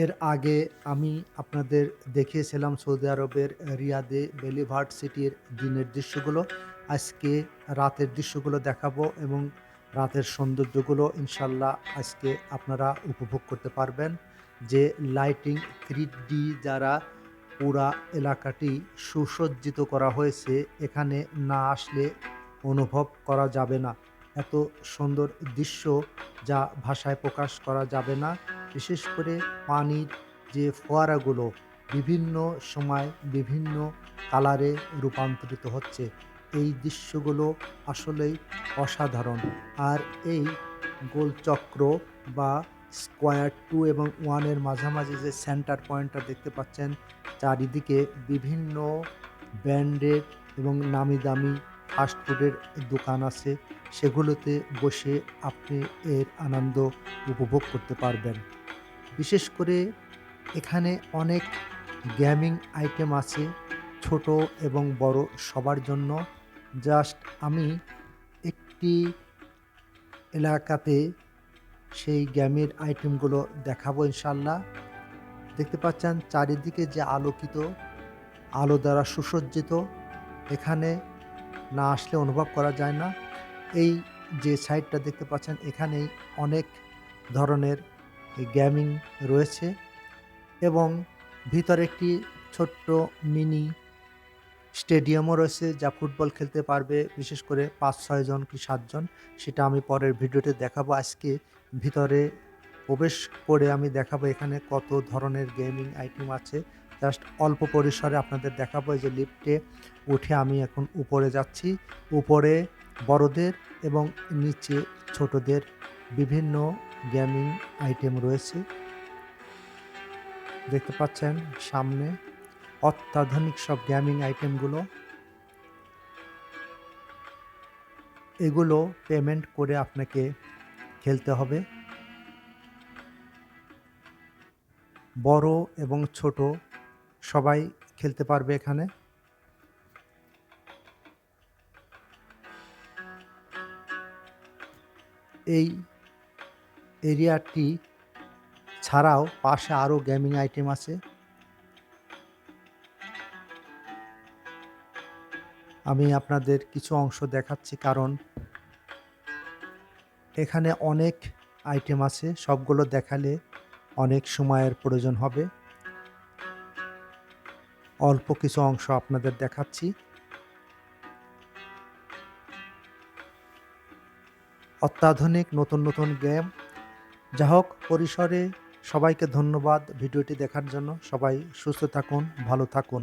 এর আগে আমি আপনাদের দেখিয়েছিলাম সৌদি আরবের রিয়াদে বেলিভার্ট সিটির দিনের দৃশ্যগুলো। আজকে রাতের দৃশ্যগুলো দেখাবো এবং রাতের সৌন্দর্যগুলো ইনশাল্লাহ আজকে আপনারা উপভোগ করতে পারবেন। যে লাইটিং থ্রি ডি যারা পুরা এলাকাটি সুসজ্জিত করা হয়েছে, এখানে না আসলে অনুভব করা যাবে না। এত সুন্দর দৃশ্য যা ভাষায় প্রকাশ করা যাবে না। বিশেষ করে পানির যে ফোয়ারাগুলো বিভিন্ন সময় বিভিন্ন কালারে রূপান্তরিত হচ্ছে, এই দৃশ্যগুলো আসলেই অসাধারণ। আর এই গোলচক্র বা স্কোয়ার টু এবং ওয়ানের মাঝামাঝি যে সেন্টার পয়েন্টটা দেখতে পাচ্ছেন, চারিদিকে বিভিন্ন ব্র্যান্ডের এবং নামি দামি ফাস্টফুডের দোকান আছে, সেগুলোতে বসে আপনি এর আনন্দ উপভোগ করতে পারবেন। বিশেষ করে এখানে অনেক গেমিং আইটেম আছে, ছোট এবং বড় সবার জন্য। জাস্ট আমি একটি এলাকাতে সেই গেমের আইটেমগুলো দেখাবো ইনশাল্লাহ। দেখতে পাচ্ছেন চারিদিকে যে আলোকিত, আলো দ্বারা সুসজ্জিত, এখানে না আসলে অনুভব করা যায় না। এই যে সাইডটা দেখতে পাচ্ছেন, এখানেই অনেক ধরনের গেমিং রয়েছে এবং ভিতরে একটি ছোট্ট মিনি স্টেডিয়ামও রয়েছে যা ফুটবল খেলতে পারবে, বিশেষ করে পাঁচ ছয়জন কি সাতজন সেটা আমি পরের ভিডিওতে দেখাবো। আজকে ভিতরে প্রবেশ করে আমি দেখাবো এখানে কত ধরনের গেমিং আইটেম আছে। জাস্ট অল্প পরিসরে আপনাদের দেখাবো যে লিফটে উঠে আমি এখন উপরে যাচ্ছি। উপরে বড়দের এবং নিচে ছোটদের বিভিন্ন গেমিং আইটেম রয়েছে। দেখতে পাচ্ছেন সামনে অত্যাধুনিক সব গেমিং আইটেমগুলো। এগুলো পেমেন্ট করে আপনাকে খেলতে হবে। বড় এবং ছোট সবাই খেলতে পারবে এখানে। এই এরিয়াটি ছাড়াও পাশে আরও গেমিং আইটেম আছে। আমি আপনাদের কিছু অংশ দেখাচ্ছি কারণ এখানে অনেক আইটেম আছে, সবগুলো দেখালে অনেক সময়ের প্রয়োজন হবে। অল্প কিছু অংশ আপনাদের দেখাচ্ছি। অত্যাধুনিক নতুন নতুন গেম যা হোক পরিসরে সবাইকে ধন্যবাদ ভিডিওটি দেখার জন্য। সবাই সুস্থ থাকুন ভালো থাকুন।